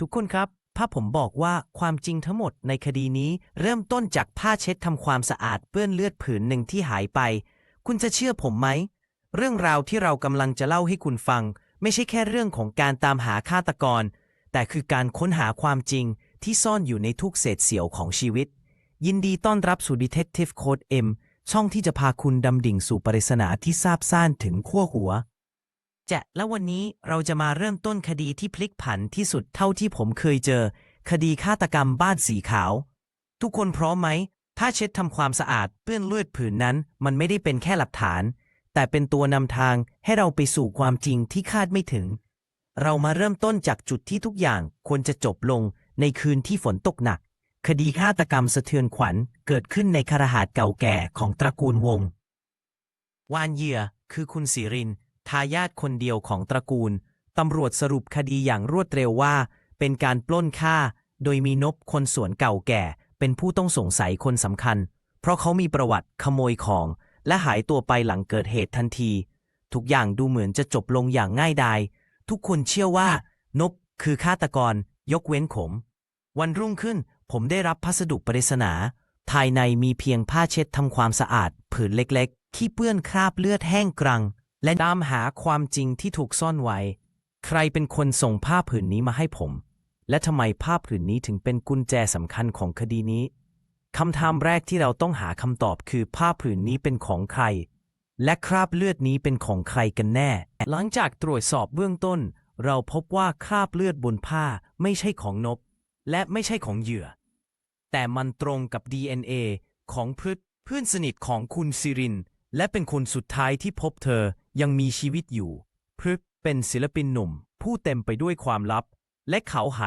ทุกคนครับถ้าผมบอกว่าความจริงทั้งหมดในคดีนี้ เริ่มต้นจากผ้าเช็ดทำความสะอาดเปื้อนเลือดผืนหนึ่งที่หายไป คุณจะเชื่อผมไหม เรื่องราวที่เรากำลังจะเล่าให้คุณฟัง ไม่ใช่แค่เรื่องของการตามหาฆาตกร แต่คือการค้นหาความจริงที่ซ่อนอยู่ในทุกเศษเสี้ยวของชีวิต ยินดีต้อนรับสู่ Detective Code M ช่องที่จะพาคุณดำดิ่งสู่ปริศนาที่ซาบซ่านถึงขั้วหัว จะและวันนี้เราจะมาเริ่มต้นคดีที่พลิกผันที่สุดเท่าที่ผมเคยเจอ คดีฆาตกรรมบ้านสีขาว ทุกคนพร้อมไหมถ้าเช็ดทำความสะอาดเปื้อนเลือดผืนนั้น มันไม่ได้เป็นแค่หลักฐาน แต่เป็นตัวนำทางให้เราไปสู่ความจริงที่คาดไม่ถึง เรามาเริ่มต้นจากจุดที่ทุกอย่างควรจะจบลงในคืนที่ฝนตกหนัก คดีฆาตกรรมสะเทือนขวัญเกิดขึ้นในคฤหาสน์เก่าแก่ของตระกูลวง วานเยื่อคือคุณสิริน ทายาทคนเดียวของตระกูล ตำรวจสรุปคดีอย่างรวดเร็วว่า เป็นการปล้นฆ่า โดยมีนบคนสวนเก่าแก่ เป็นผู้ต้องสงสัยคนสำคัญ เพราะเขามีประวัติขโมยของ และหายตัวไปหลังเกิดเหตุทันที ทุกอย่างดูเหมือนจะจบลงอย่างง่ายดาย ทุกคนเชื่อว่า นบคือฆาตกร ยกเว้นผม วันรุ่งขึ้นผมได้รับพัสดุปริศนา ภายในมีเพียงผ้าเช็ดทำความสะอาด ผืนเล็กๆ ที่เปื้อนคราบเลือดแห้งกรัง และตามหาความจริงที่ถูกซ่อนไว้ ใครเป็นคนส่งผ้าผืนนี้มาให้ผม และทำไมผ้าผืนนี้ถึงเป็นกุญแจสำคัญของคดีนี้คำถามแรกที่เราต้องหาคำตอบคือผ้าผืนนี้เป็นของใคร และคราบเลือดนี้เป็นของใครกันแน่ หลังจากตรวจสอบเบื้องต้น เราพบว่าคราบเลือดบนผ้าไม่ใช่ของนบ และไม่ใช่ของเหยื่อ แต่มันตรงกับ DNA ของพฤษเพื่อนสนิทของคุณซิริน และเป็นคนสุดท้ายที่พบเธอ ยังมีชีวิตอยู่พฤษเป็นศิลปินหนุ่ม ผู้เต็มไปด้วยความลับ และเขาหาย